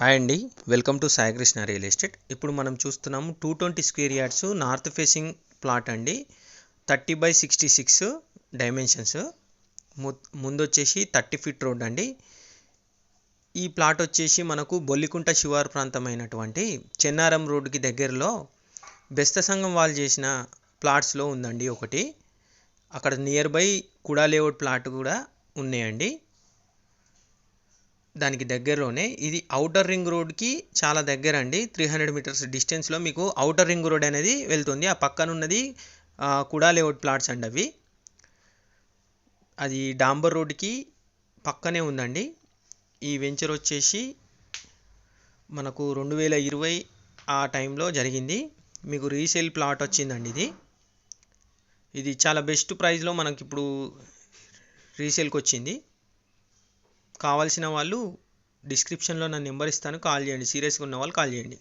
Hi అండి. Welcome to Saikrishna real estate. ఇప్పుడు మనం చూస్తున్నాము two twenty square yards north facing plot అండి. Thirty by sixty six dimensions. ముందు వచ్చేసి థర్టీ ఫీట్ రోడ్ అండి. ఈ ప్లాట్ వచ్చేసి మనకు బొల్లికుంట శివారు ప్రాంతమైనటువంటి చెన్నారం రోడ్డుకి దగ్గరలో బెస్త సంఘం వాళ్ళు చేసిన ప్లాట్స్లో ఉందండి ఒకటి. అక్కడ నియర్ బై కుడా లేఅవుట్ ప్లాట్ కూడా ఉన్నాయండి. దానికి దగ్గరలోనే. ఇది ఔటర్ రింగ్ రోడ్కి చాలా దగ్గర అండి త్రీ హండ్రెడ్ మీటర్స్ డిస్టెన్స్లో మీకు ఔటర్ రింగ్ రోడ్ అనేది వెళ్తుంది. ఆ పక్కన ఉన్నది కుడా లేఅవుట్ ప్లాట్స్ అండి అవి. అది డాంబర్ రోడ్కి పక్కనే ఉందండి. ఈ వెంచర్ వచ్చేసి మనకు రెండు వేల ఇరవై ఆ టైంలో జరిగింది. మీకు రీసేల్ ప్లాట్ వచ్చిందండి ఇది. ఇది చాలా బెస్ట్ ప్రైస్లో మనకి ఇప్పుడు రీసేల్కి వచ్చింది కావాల్సిన వాళ్ళు డిస్క్రిప్షన్లో నా నెంబర్ ఇస్తాను. కాల్ చేయండి. సీరియస్గా ఉన్న వాళ్ళు కాల్ చేయండి.